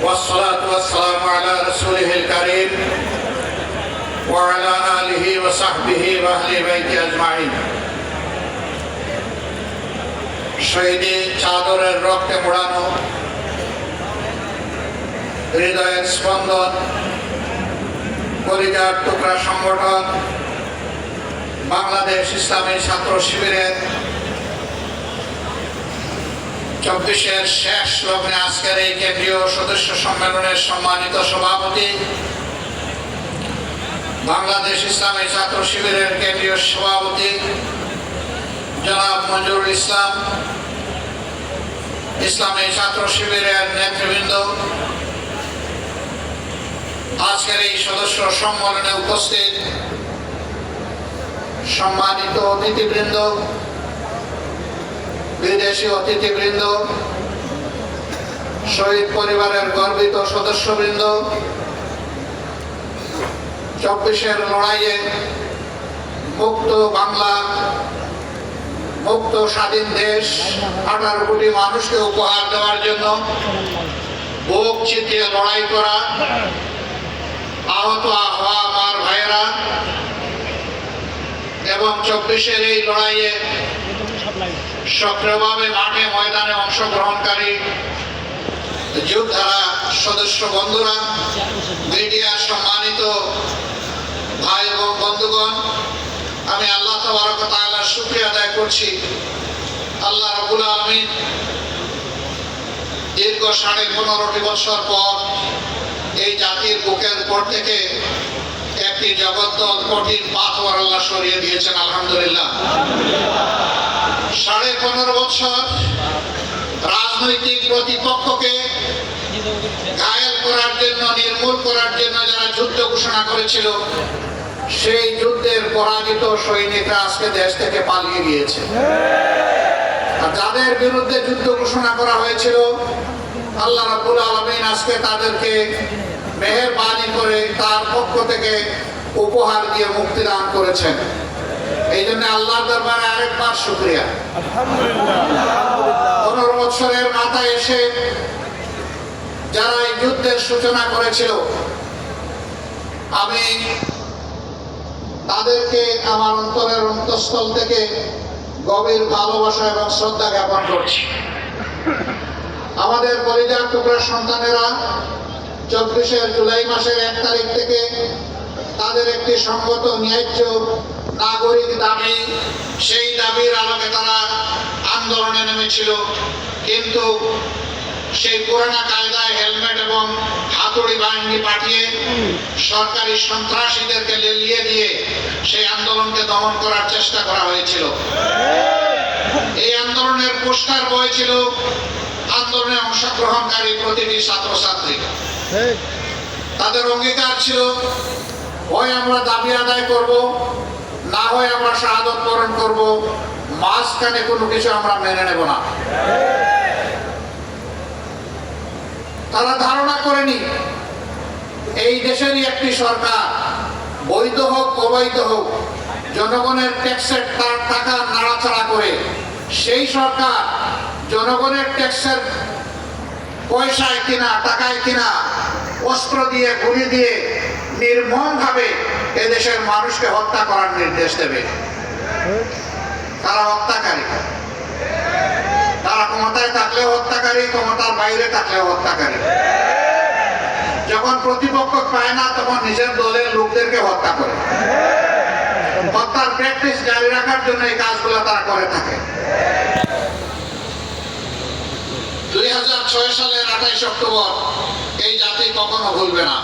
رب العالمين والصلاة والسلام على رسوله الكريم وعلى آله وصحبه وأهل بيته أجمعين শহীদে চাদরের রক্তে মোড়ানো হৃদয়ের স্পন্দন কলিজার টুকরা সংগঠন বাংলাদেশ ইসলামী ছাত্র শিবিরের চব্বিশের শেষ লগ্নে আজকের এই কেন্দ্রীয় সদস্য সম্মেলনের সম্মানিত সভাপতি, বাংলাদেশ ইসলামী ছাত্র শিবিরের কেন্দ্রীয় সভাপতি, জনাব মঞ্জুরুল ইসলাম, ইসলামী ছাত্র শিবিরের নেতৃবৃন্দ। আজকের এই সদস্য সম্মেলনে উপস্থিত সম্মানিত অতিথিবৃন্দ বিদেশি অতিথিবৃন্দ, শহীদ পরিবারের গর্বিত সদস্যবৃন্দ, চব্বিশের লড়াইয়ে মুক্ত বাংলা, মুক্ত স্বাধীন দেশ, আঠারো কোটি মানুষকে উপহার দেওয়ার জন্য বুক চিতিয়ে লড়াই করা, আহত হওয়া আমার ভাইয়েরা, এবং চব্বিশের এই লড়াইয়ে সক্রিয়ভাবে মাঠে ময়দানে অংশগ্রহণকারী যোদ্ধারা সদস্য বন্ধুরা মিডিয়ার সম্মানিত ভাই এবং বন্ধুগণ, আমি আল্লাহ তাআলার শুকরিয়া আদায় করছি। আল্লাহ রাব্বুল আলামিন দীর্ঘ সাড়ে পনেরোটি বছর পর এই জাতির বুকের উপর থেকে একটি জগদ্দল কঠিন পাথর আল্লাহ সরিয়ে দিয়েছেন, আলহামদুলিল্লাহ। সাড়ে পনেরো বছর রাজনৈতিক প্রতিপক্ষকে ঘায়েল করার জন্য, নির্মূল করার জন্য যারা যুদ্ধ ঘোষণা করেছিল, সেই যুদ্ধের পরাজিত সৈনিকরা আজকে দেশ থেকে পালিয়ে গিয়েছে। আর যাদের বিরুদ্ধে যুদ্ধ ঘোষণা করা হয়েছিল, আল্লাহ রাব্বুল আলামিন আজকে তাদেরকে মেহেরবানি করে তার পক্ষ থেকে উপহার দিয়ে মুক্তি দান করেছেন। এই জন্য আল্লাহর দরবারে আরেকবার শুক্রিয়া। পনেরো বছরের মাথায় এসে যারা এই যুদ্ধের সূচনা করেছিল আমি তাদেরকে আমার অন্তরের অন্তঃস্থল থেকে গভীর ভালোবাসা এবং শ্রদ্ধা জ্ঞাপন করছি। আমাদের পরিবার টুকরা সন্তানেরা চব্বিশের জুলাই মাসের এক তারিখ থেকে তাদের একটি সঙ্গত ন্যায্য নাগরিক দাবি, সেই দাবির আলোকে তারা আন্দোলনে নেমেছিল। কিন্তু সেই পুরানা কায়দায় হেলমেট এবং হাতুড়ি বাহিনী পাঠিয়ে সরকারি সন্ত্রাসীদেরকে লেলিয়ে দিয়ে সেই আন্দোলনকে দমন করার চেষ্টা করা হয়েছিল। এই আন্দোলনের পোস্টার বয়েছিল আন্দোলনে অংশগ্রহণকারী প্রতিটি ছাত্রছাত্রী। তাদের অঙ্গীকার ছিল হয় আমরা দাবি আদায় করব না হয় আমরা শাহাদত বরণ করব, মাঝখানে কোনো কিছু আমরা মেনে নেব না। তারা ধারণা করেনি এই দেশেরই একটি সরকার, বৈধ হোক, অবৈধ হোক, জনগণের ট্যাক্সের তার টাকা নাড়াচাড়া করে, সেই সরকার জনগণের ট্যাক্সের পয়সায় কিনা, টাকায় কিনা, অস্ত্র দিয়ে, গুলি দিয়ে নির্মমভাবে এদেশের মানুষকে হত্যা করার নির্দেশ দেবে। তারা হত্যাকারী। তারা ক্ষমতায় থাকলেও হত্যাকারী, ক্ষমতার বাইরে থাকলেও হত্যাকারী। যখন প্রতিপক্ষ পায় না, তখন নিজের দলের লোকদেরকে হত্যা করে। হত্যার প্র্যাকটিস জারি রাখার জন্য এই কাজগুলো তারা করে থাকে। দুই হাজার ছয় সালের আঠাইশ অক্টোবর এই জাতি কখনো ভুলবে না।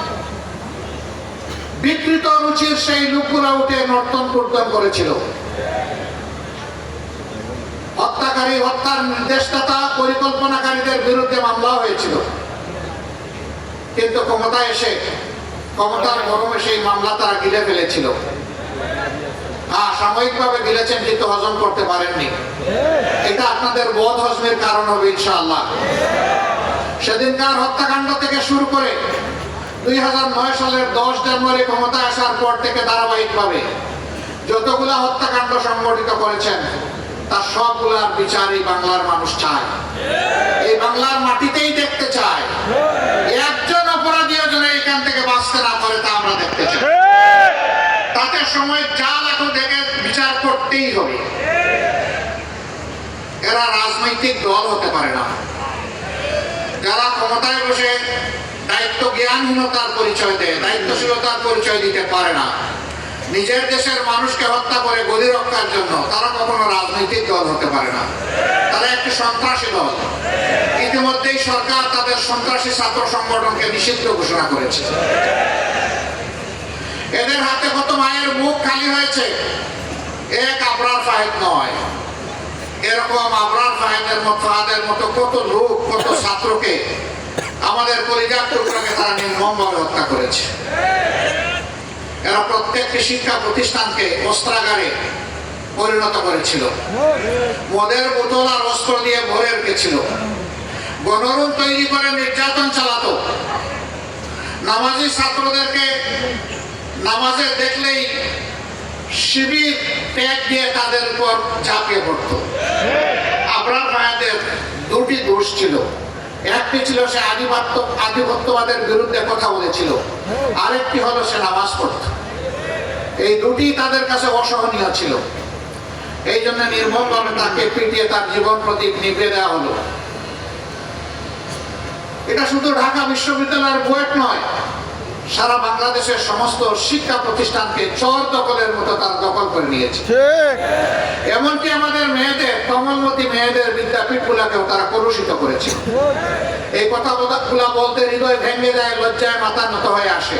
বিকৃত রুচির সেই লোকগুলা উঠে নর্তন কীর্তন করেছিল। হত্যাকারী, হত্যার নির্দেশদাতা পরিকল্পনাকারীদের বিরুদ্ধে মামলা হয়েছিল। কিন্তু ক্ষমতায় এসে, ক্ষমতার গরমে সেই মামলা তারা গিলে ফেলেছিল। হ্যাঁ সাময়িকভাবে গিলেছেন কিন্তু হজম করতে পারেননি। এটা আপনাদের বোধ হজমের কারণ হবে ইনশাআল্লাহ। সেদিনকার হত্যাকাণ্ড থেকে শুরু করে দুই সালের দশ জানুয়ারি ক্ষমতায় আসার পর থেকে ধারাবাহিকভাবে যতগুলা হত্যাকাণ্ড সংগঠিত করেছেন, তার সবগুলার বিচার এই বাংলার মানুষ চায়। এই বাংলার মাটিতেই দেখতে চায়। একজন অপরাধীও যেন এখান থেকে বাঁচতে না পারে তা আমরা দেখতে চাই। তাতে সময় যা লাগো দেখে বিচার করতেই হবে। এরা রাজনৈতিক দল হতে পারে না। যারা ক্ষমতায় বসে দায়িত্ব জ্ঞানহীনতার পরিচয় দেয়, দায়িত্বশীলতার পরিচয় দিতে পারে না। নিজের দেশের মানুষকে হত্যা করে গদি রক্ষার জন্য তারা কখনো রাজনৈতিক দল হতে পারে না। তারা একটি সন্ত্রাসী দল। ইতিমধ্যেই সরকার তাদের সন্ত্রাসী ছাত্র সংগঠনকে নিষিদ্ধ ঘোষণা করেছে। এদের হাতে কত মায়ের মুখ খালি হয়েছে এক আবরার ফাহেদ নয়। এরকম আবরার ফাহেদের মতো, ফাহাদের মতো কত লোক, কত ছাত্রকে আমাদের কলিজার টুকরাকে তারা নির্মমভাবে হত্যা করেছে। এরা প্রত্যেকটি শিক্ষা প্রতিষ্ঠানকে অস্ত্রাগারে পরিণত করেছিল। মদের বোতল আর অস্ত্র দিয়ে ভরে রেখেছিল গণরুম তৈরি করে নির্যাতন চালাতো। নামাজি ছাত্রদেরকে নামাজে দেখলেই শিবির ট্যাগ দিয়ে তাদের উপর ঝাঁপিয়ে পড়তো। আবরার ভাইয়াদের দুটি দোষ ছিল। একটি ছিল সে আধিপত্য আধিপত্যবাদের বিরুদ্ধে কথা বলেছিল। আরেকটি হলো সে নামাজ পড়ত এই দুটি তাদের কাছে অসহনীয় ছিল। এই জন্য নির্মমভাবে তাকে পিটিয়ে তার জীবন প্রতীক নিভে দেওয়া হলো। এটা শুধু ঢাকা বিশ্ববিদ্যালয়ের বুয়েট নয় সারা বাংলাদেশের সমস্ত শিক্ষা প্রতিষ্ঠানকে চর দখলের মতো তার দখল করে নিয়েছে। এমনকি আমাদের মেয়েদের কমলমতি মেয়েদের বিদ্যাপীঠ গুলাকেও তারা কলুষিত করেছে। এই কথা গুলা বলতে হৃদয় ভেঙে যায় লজ্জায় মাথা নত হয়ে আসে।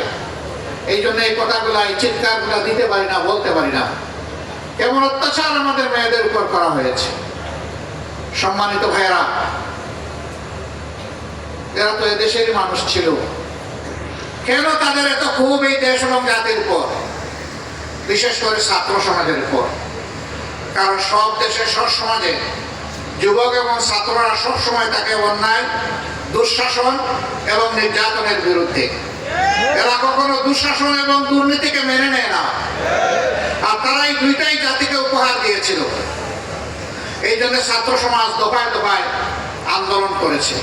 এই জন্য এই কথাগুলা এই চিৎকারগুলা দিতে পারি না বলতে পারি না। কেমন অত্যাচার আমাদের মেয়েদের উপর করা হয়েছে। সম্মানিত ভাইয়েরা এরা তো এদেশেরই মানুষ ছিল। কেন তাদের এত খুব এই দেশ এবং জাতির উপর? বিশেষ করে ছাত্র সমাজের উপর। কারণ সব দেশের সব সমাজে যুবক এবং ছাত্ররা সব সময় তাকে অন্যায়, দুঃশাসন এবং নির্যাতনের বিরুদ্ধে। এরা কখনো দুঃশাসন এবং দুর্নীতিকে মেনে নেয় না। আর তারা এই দুইটাই জাতিকে উপহার দিয়েছিল। এই জন্য ছাত্র সমাজ দফায় দফায় আন্দোলন করেছে।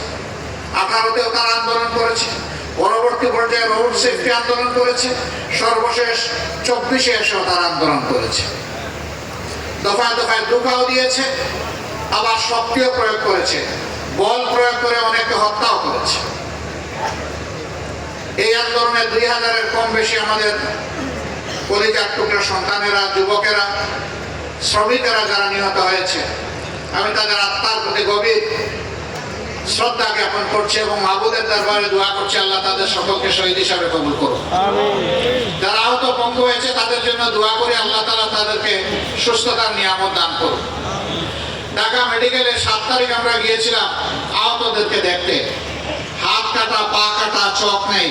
আঠারোতেও তারা আন্দোলন করেছে। পরবর্তী পর্যায়ে রোড সেফটি আন্দোলন করেছে। সর্বশেষ চব্বিশে এসেও তারা আন্দোলন করেছে। দফায় দফায় দুঃখাও দিয়েছে, আবার শক্তিও প্রয়োগ করেছে। বল প্রয়োগ করে অনেককে হত্যাও করেছে। এই আন্দোলনে দুই হাজারের কম বেশি আমাদের কলিজার টুকরা সন্তানেরা, যুবকেরা, শ্রমিকেরা যারা নিহত হয়েছে, আমি তাদের আত্মার প্রতি গভীর শ্রদ্ধা জ্ঞাপন করছি এবং মাহবুদের দরবারে দোয়া করছি আল্লাহ তাদের সকলকে শহীদ হিসাবে কবুল করুন যারা আহত পঙ্গু হয়েছে, তাদের জন্য দোয়া করি আল্লাহ তালা তাদেরকে সুস্থতার নিয়ামত দান করুন ঢাকা মেডিকেলে সাত তারিখ আমরা গিয়েছিলাম আহতদেরকে দেখতে। হাত কাটা, পা কাটা, চোখ নেই।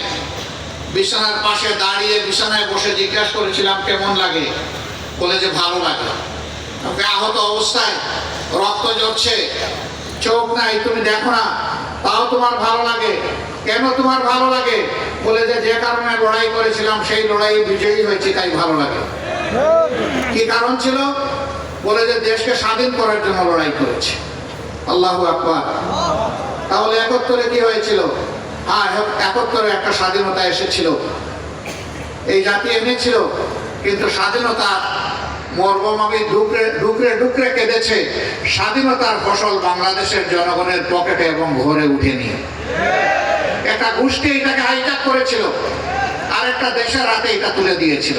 বিছানার পাশে দাঁড়িয়ে বিছানায় বসে জিজ্ঞাসা করেছিলাম, কেমন লাগে? বলে যে ভালো লাগে। আহত অবস্থায় রক্ত ঝরছে চোখ নাই, তুমি দেখো না, তাও তোমার ভালো লাগে। কেন তোমার ভালো লাগে? বলে যে যে কারণে লড়াই করেছিলাম, সেই লড়াই বিজয়ী হয়েছে, তাই ভালো লাগে। কি কারণ ছিল? বলে যে, দেশকে স্বাধীন করার জন্য লড়াই করেছে। আল্লাহ আকবার। তাহলে একাত্তরে কি হয়েছিল? হ্যাঁ একাত্তরে একটা স্বাধীনতা এসেছিল। এই জাতি এনেছিল, কিন্তু স্বাধীনতা মর্মমাবী ডুকরে ডুকরে ডুকরে কেঁদেছে স্বাধীনতার ফসল বাংলাদেশের জনগণের পকেটে এবং ঘরে উঠেনি। একটা গোষ্ঠী এটাকে হাইজাক করেছিল, আর একটা দেশের হাতে এটা তুলে দিয়েছিল।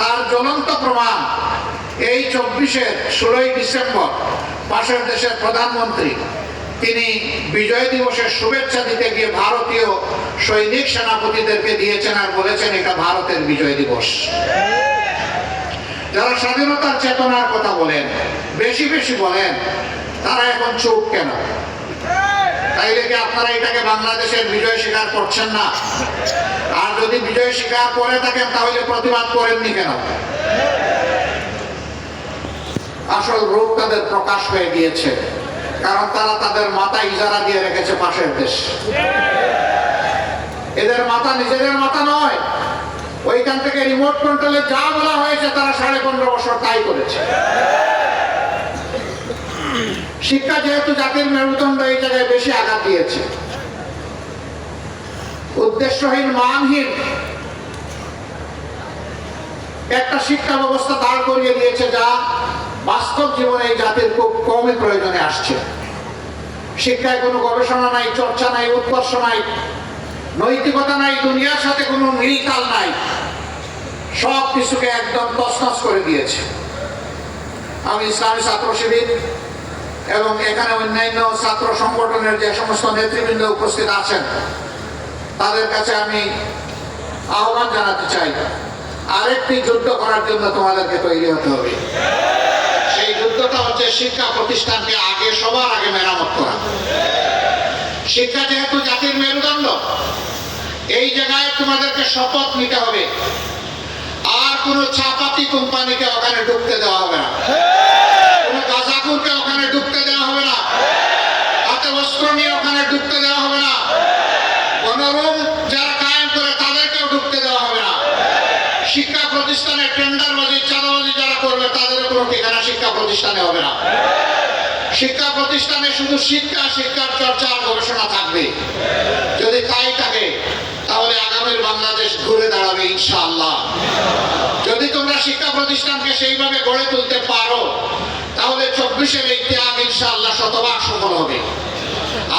তার জ্বলন্ত প্রমাণ, এই চব্বিশের ষোলোই ডিসেম্বর পাশের দেশের প্রধানমন্ত্রী, তিনি বিজয় দিবসের শুভেচ্ছা দিতে গিয়ে ভারতীয় সৈনিক সেনাপতিদেরকে দিয়েছেন আর বলেছেন এটা ভারতের বিজয় দিবস। যারা স্বাধীনতার চেতনার কথা বলেন, বেশি বেশি বলেন, তারা এখন চুপ কেন? তাইলে কি আপনারা এটাকে বাংলাদেশের বিজয় স্বীকার করছেন না? আর যদি বিজয় স্বীকার করে থাকেন, তাহলে প্রতিবাদ করেননি কেন? আসল রূপ তাদের প্রকাশ হয়ে গিয়েছে, কারণ তারা তাদের মাথা ইজারা দিয়ে রেখেছে পাশের দেশ। এদের মাথা নিজেদের মাথা নয় ওইখান থেকে রিমোট কন্ট্রোলে যা বলা হয়েছে তারা সাড়ে পনেরো বছর তাই করেছে। শিক্ষা যেহেতু জাতির মেরুদণ্ড, এই জায়গায় বেশি আঘাত দিয়েছে। উদ্দেশ্যহীন, মানহীন একটা শিক্ষা ব্যবস্থা দাঁড় করিয়ে দিয়েছে যা বাস্তব জীবনে এই জাতির খুব কমই প্রয়োজনে আসছে। শিক্ষায় কোনো গবেষণা নাই, চর্চা নাই, উৎকর্ষ নাই। নৈতিকতা নাই, দুনিয়ার সাথে কোনো মিলতাল নাই। সব কিছুকে একদম তছনছ করে দিয়েছে। আমি ইসলামী ছাত্র শিবির এবং এখানে অন্যান্য ছাত্র সংগঠনের যে সমস্ত নেতৃবৃন্দ উপস্থিত আছেন, তাদের কাছে আমি আহ্বান জানাতে চাই, আরেকটি যুদ্ধ করার জন্য তোমাদেরকে তৈরি হতে হবে। সেই যুদ্ধটা হচ্ছে শিক্ষা প্রতিষ্ঠানকে আগে সবার আগে মেরামত করা। শিক্ষা যেহেতু এই জায়গায় তোমাদেরকে শপথ নিতে হবে। আর কোনো ছাপাতি কোম্পানিকে ওখানে ঢুকতে দেওয়া হবে না। কোনো ওখানে ঢুকতে দেওয়া হবে না। হাতে বস্ত্র নিয়ে ওখানে ঢুকতে দেওয়া হবে না। যারা করে তাদেরকেও ঢুকতে দেওয়া হবে না। শিক্ষা প্রতিষ্ঠানে যারা করবে তাদের কোনো শিক্ষা প্রতিষ্ঠানে হবে না। শিক্ষা প্রতিষ্ঠানে শুধু শিক্ষা, শিক্ষার চর্চা গবেষণা থাকবে। যদি তাই থাকে বাংলাদেশ ঘুরে দাঁড়াবে ইনশাআল্লাহ। যদি তোমরা শিক্ষা প্রতিষ্ঠানকে সেইভাবে গড়ে তুলতে পারো, তাহলে চব্বিশের এই ত্যাগ ইনশাআল্লাহ শতভাগ সফল হবে।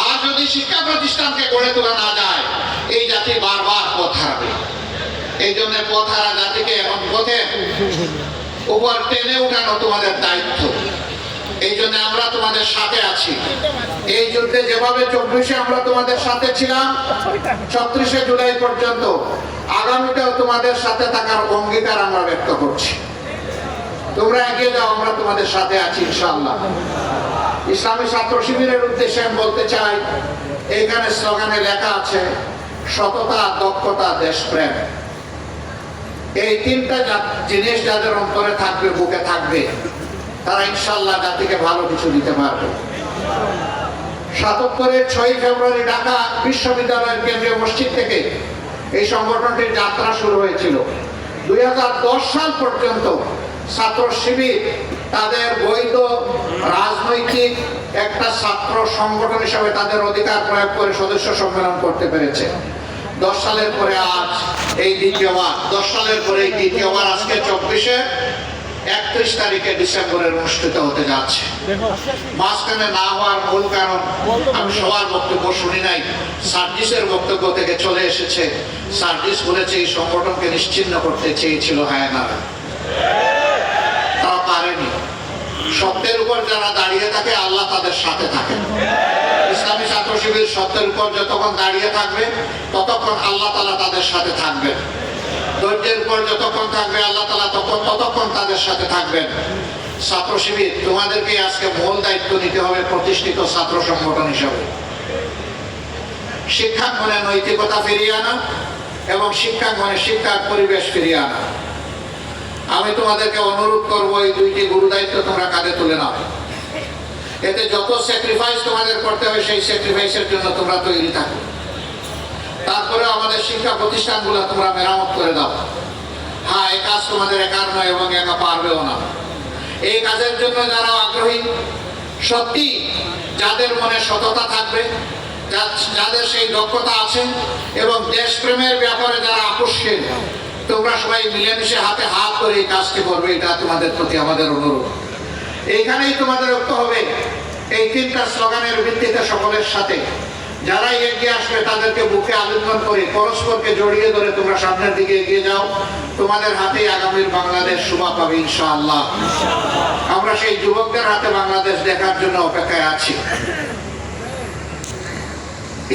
আর যদি শিক্ষা প্রতিষ্ঠানকে গড়ে তোলা না যায়, এই জাতি বারবার পথ হারাবে। এই জন্য পথ হারা জাতিকে এখন পথে উপর টেনে উঠানো তোমাদের দায়িত্ব। এই জন্য আমরা তোমাদের সাথে আছি। এই যুদ্ধে যেভাবে চব্বিশে আমরা তোমাদের সাথে ছিলাম ছত্রিশে জুলাই পর্যন্ত আগামীতেও তোমাদের সাথে থাকার অঙ্গীকার আমরা ব্যক্ত করছি। তোমরা এগিয়ে যাও আমরা তোমাদের সাথে আছি ইনশাআল্লাহ। ইসলামী ছাত্র শিবিরের উদ্দেশ্যে আমি বলতে চাই এইখানে স্লোগানে লেখা আছে সততা দক্ষতা দেশপ্রেম। এই তিনটা জিনিস যাদের অন্তরে থাকবে বুকে থাকবে। তারা ইনশাল্লাহ জাতিকে ভালো কিছু দিতে পারবে। সাতাত্তরের ছয় ফেব্রুয়ারি ঢাকা বিশ্ববিদ্যালয়ের কেন্দ্রীয় মসজিদ থেকে এই সংগঠনটির যাত্রা শুরু হয়েছিল। দুই হাজার দশ সাল পর্যন্ত ছাত্র শিবির তাদের বৈধ রাজনৈতিক একটা ছাত্র সংগঠন হিসাবে তাদের অধিকার প্রয়োগ করে সদস্য সম্মেলন করতে পেরেছে। দশ সালের পরে আজ এই দ্বিতীয়বার, দশ সালের পরে এই দ্বিতীয়বার আজকে চব্বিশে একত্রিশ তারিখে ডিসেম্বরের অনুষ্ঠিত হতে যাচ্ছে। মাঝখানে না হওয়ার মূল কারণ, আমি সবার বক্তব্য শুনি নাই, সার্জিসের বক্তব্য থেকে চলে এসেছে। সার্জিস বলেছে, এই সংগঠনকে নিশ্চিন্ন করতে চেয়েছিল হায়নারা। তারা পারেনি। সত্যের উপর যারা দাঁড়িয়ে থাকে, আল্লাহ তাদের সাথে থাকে। ইসলামী ছাত্র শিবির সত্যের উপর যতক্ষণ দাঁড়িয়ে থাকবে, ততক্ষণ আল্লাহ তালা তাদের সাথে থাকবেন। ধৈর্যের উপর যতক্ষণ থাকবে, আল্লাহ তালা তখন ততক্ষণ তাদের সাথে থাকবেন। ছাত্র শিবির, তোমাদেরকে আজকে মূল দায়িত্ব নিতে হবে প্রতিষ্ঠিত ছাত্র সংগঠন হিসাবে। শিক্ষাঙ্গনে নৈতিকতা ফিরিয়ে আনা এবং শিক্ষাঙ্গনে শিক্ষার পরিবেশ ফিরিয়ে আনা। আমি তোমাদেরকে অনুরোধ করব, এই দুইটি গুরু দায়িত্ব তোমরা কাঁধে তুলে নাও। এতে যত স্যাক্রিফাইস তোমাদের করতে হবে, সেই স্যাক্রিফাইসের জন্য তোমরা তৈরি থাকো। তারপরে আমাদের শিক্ষা প্রতিষ্ঠানগুলো তোমরা মেরামত করে দাও। হ্যাঁ এই কাজ তোমাদের একার নয় এবং একা পারবেও না। এই কাজের জন্য যারা আগ্রহী, সত্যি যাদের মনে সততা থাকবে যাদের সেই দক্ষতা আছে এবং দেশপ্রেমের ব্যাপারে যারা আকর্ষণ তোমরা সবাই মিলেমিশে হাতে হাত করে এই কাজটি করবে, এটা তোমাদের প্রতি আমাদের অনুরোধ। এইখানেই তোমাদের ঐক্য হবে। এই তিনটা স্লোগানের ভিত্তিতে সকলের সাথে যারাই এগিয়ে আসবে, তাদেরকে বুকে আলিঙ্গন করে পরস্পরকে জড়িয়ে ধরে তোমরা সামনের দিকে এগিয়ে যাও। তোমাদের হাতেই আগামীর বাংলাদেশ শুভা পাবে ইনশাআল্লাহ। আমরা সেই যুবকদের হাতে বাংলাদেশ দেখার জন্য অপেক্ষায় আছি।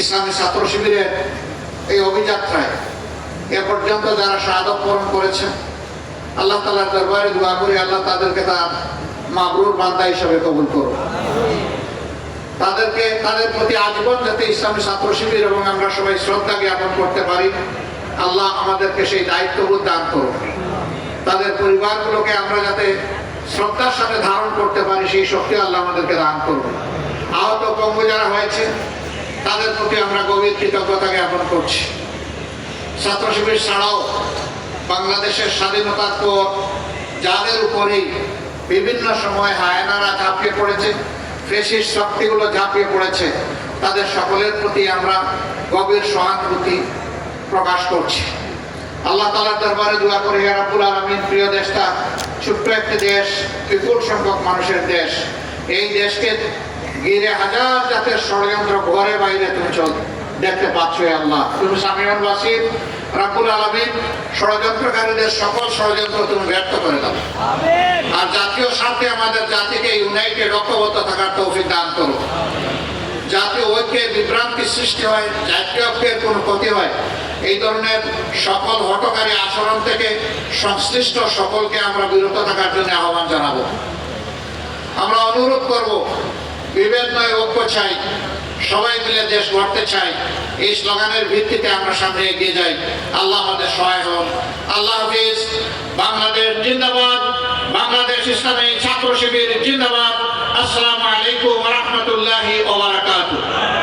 ইসলামী ছাত্র শিবিরের এই অভিযাত্রায় এ পর্যন্ত যারা শাহাদত বরণ করেছেন, আল্লাহ তালার দরবারে দোয়া করি আল্লাহ তাদেরকে তার মাবরুর বান্দা হিসাবে কবুল করুন। তাদেরকে তাদের প্রতি আজীবন যাতে ইসলামী ছাত্র শিবির এবং আমরা সবাই শ্রদ্ধা জ্ঞাপন করতে পারি, আল্লাহ আমাদেরকে সেই দায়িত্ববোধ দান করুন তাদের পরিবারগুলোকে আমরা যাতে শ্রদ্ধার সাথে ধারণ করতে পারি, সেই শক্তি আল্লাহ আমাদেরকে দান করুন আহত পঙ্গু যারা হয়েছে, তাদের প্রতি আমরা গভীর কৃতজ্ঞতা জ্ঞাপন করছি। ছাত্র শিবির ছাড়াও বাংলাদেশের স্বাধীনতার পর যাদের উপরেই বিভিন্ন সময় হায়নারা ঝাঁপিয়ে পড়েছে ফেসিস শক্তিগুলো ঝাঁপিয়ে পড়েছে, তাদের সকলের প্রতি আমরা গভীর সহানুভূতি প্রকাশ করছি। আল্লাহ তালার দরবারে দোয়া করি রাব্বুল আলামিন, প্রিয় দেশটা, ছোট্ট একটি দেশ, বিপুল সংখ্যক মানুষের দেশ। এই দেশকে ঘিরে হাজার জাতের ষড়যন্ত্র ঘরে বাইরে তুমি চল দেখতে পাচ্ছ আল্লাহ। তুমি সামিয়ান রাব্বুল আলামিন ষড়যন্ত্রকারীদের সকল ষড়যন্ত্র তুমি ব্যর্থ করে দাও। আর জাতীয় স্বার্থে আমাদের জাতিকে ইউনাইটেড ঐক্যবদ্ধ থাকার তৌফিক দান করো। জাতীয় ঐক্যের বিভ্রান্তি সৃষ্টি হয় জাতীয় ঐক্যের কোনো ক্ষতি হয়। এই ধরনের সকল হটকারী আচরণ থেকে সংশ্লিষ্ট সকলকে আমরা বিরত থাকার জন্য আহ্বান জানাব। আমরা অনুরোধ করব বিভেদ নয় ঐক্য চাই। সবাই মিলে দেশ গড়তে চাই। এই স্লোগানের ভিত্তিতে আমরা সামনে এগিয়ে যাই। আল্লাহ আমাদের সহায় হন। আল্লাহ হাফিজ, বাংলাদেশ জিন্দাবাদ, বাংলাদেশ ইসলামী ছাত্র শিবির জিন্দাবাদ। আসসালামু আলাইকুম রহমতুল্লাহি ওয়া বারাকাতুহু।